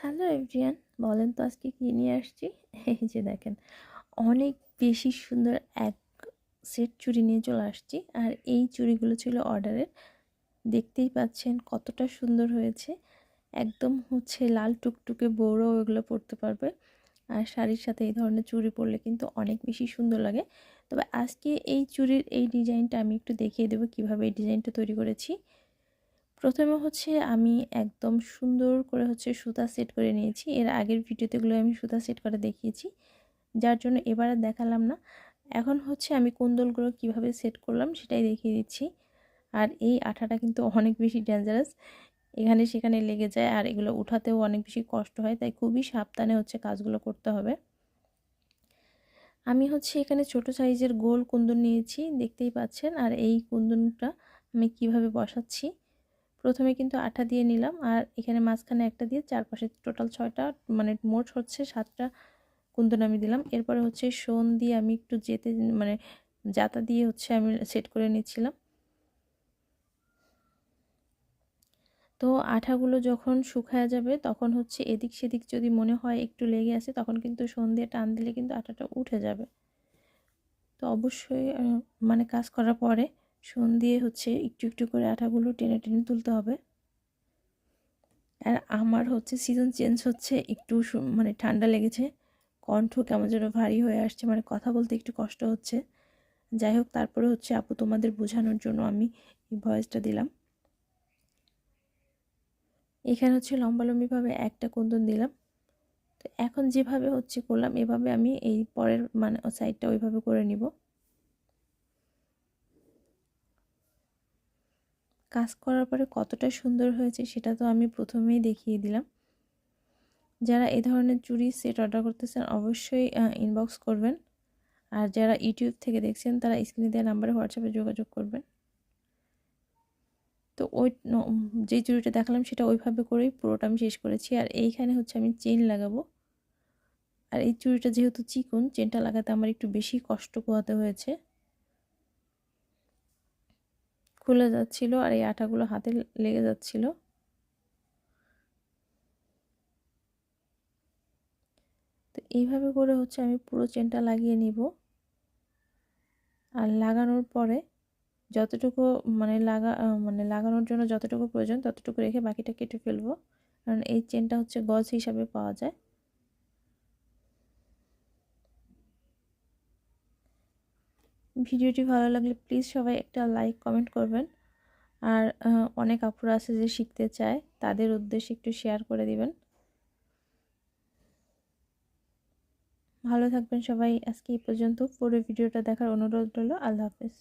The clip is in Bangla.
হ্যালো এভরিয়ান বলেন তো আজকে কী নিয়ে আসছি? এই যে দেখেন, অনেক বেশি সুন্দর এক সেট চুড়ি নিয়ে চলে আসছি। আর এই চুড়িগুলো ছিল অর্ডারের। দেখতেই পাচ্ছেন কতটা সুন্দর হয়েছে। একদম হচ্ছে লাল টুকটুকে বড়ও এগুলো পরতে পারবে। আর শাড়ির সাথে এই ধরনের চুড়ি পরলে কিন্তু অনেক বেশি সুন্দর লাগে। তবে আজকে এই চুড়ির এই ডিজাইনটা আমি একটু দেখিয়ে দেবো কীভাবে এই ডিজাইনটা তৈরি করেছি। প্রথমে হচ্ছে আমি একদম সুন্দর করে হচ্ছে সুতা সেট করে নিয়েছি। এর আগের ভিডিওতেগুলো আমি সুতা সেট করে দেখিয়েছি, যার জন্য এবার দেখালাম না। এখন হচ্ছে আমি কুন্দলগুলো কীভাবে সেট করলাম সেটাই দেখিয়ে দিচ্ছি। আর এই আঠাটা কিন্তু অনেক বেশি ডেঞ্জারাস এখানে সেখানে লেগে যায় আর এগুলো উঠাতেও অনেক বেশি কষ্ট হয়, তাই খুবই সাবধানে হচ্ছে কাজগুলো করতে হবে। আমি হচ্ছে এখানে ছোট সাইজের গোল কুন্দন নিয়েছি, দেখতেই পাচ্ছেন। আর এই কুন্দনটা আমি কীভাবে বসাচ্ছি প্রথমে কিন্তু আঠা দিয়ে নিলাম আর এখানে মাঝখানে একটা দিয়ে চারপাশে টোটাল ছয়টা মানে মোট হচ্ছে সাতটা কুন্দন আমি দিলাম। এরপরে হচ্ছে সোন দিয়ে আমি একটু যেতে মানে জাতা দিয়ে হচ্ছে আমি সেট করে নিচ্ছিলাম। তো আঠাগুলো যখন শুকায় যাবে তখন হচ্ছে এদিক সেদিক যদি মনে হয় একটু লেগে আছে তখন কিন্তু সোন দিয়ে টান দিলে কিন্তু আটাটা উঠে যাবে। তো অবশ্যই মানে কাজ করার পরে সোন দিয়ে হচ্ছে একটু একটু করে আঠাগুলো টেনে টেনে তুলতে হবে। আর আমার হচ্ছে সিজন চেঞ্জ হচ্ছে একটু মানে ঠান্ডা লেগেছে। কণ্ঠ কেমন যেন ভারী হয়ে আসছে মানে কথা বলতে একটু কষ্ট হচ্ছে। যাই হোক, তারপরে হচ্ছে আপু তোমাদের বোঝানোর জন্য আমি এই ভয়েসটা দিলাম। এখানে হচ্ছে লম্বালম্বিভাবে একটা কুন্দন দিলাম। তো এখন যেভাবে হচ্ছে করলাম, এভাবে আমি এই পরের মানে সাইডটা ওইভাবে করে নিব। কাজ করার পরে কতটা সুন্দর হয়েছে সেটা তো আমি প্রথমেই দেখিয়ে দিলাম। যারা এ ধরনের চুড়ি সেট অর্ডার করতেছেন অবশ্যই ইনবক্স করবেন। আর যারা ইউটিউব থেকে দেখছেন তারা স্ক্রিনে দেওয়া নাম্বারে হোয়াটসঅ্যাপে যোগাযোগ করবেন। তো ওই যে চুড়িটা দেখালাম সেটা ওইভাবে করেই পুরোটা আমি শেষ করেছি। আর এইখানে হচ্ছে আমি চেন লাগাবো। আর এই চুড়িটা যেহেতু চিকন চেনটা লাগাতে আমার একটু বেশি কষ্ট পোহাতে হয়েছে। খুলে যাচ্ছিল আর এই আটাগুলো হাতে লেগে যাচ্ছিল। তো এইভাবে করে হচ্ছে আমি পুরো চেনটা লাগিয়ে নিব। আর লাগানোর পরে যতটুকু মানে লাগা মানে লাগানোর জন্য যতটুকু প্রয়োজন ততটুকু রেখে বাকিটা কেটে ফেলব। কারণ এই চেনটা হচ্ছে গজ হিসাবে পাওয়া যায়। ভিডিওটি ভালো লাগলে প্লিজ সবাই একটা লাইক, কমেন্ট করবেন। আর অনেক আপুরা আছে যে শিখতে চায়, তাদের উদ্দেশ্যে একটু শেয়ার করে দিবেন। ভালো থাকবেন সবাই। আজকে এই পর্যন্ত। পুরো ভিডিওটা দেখার অনুরোধ রইল। আল্লাহ হাফেজ।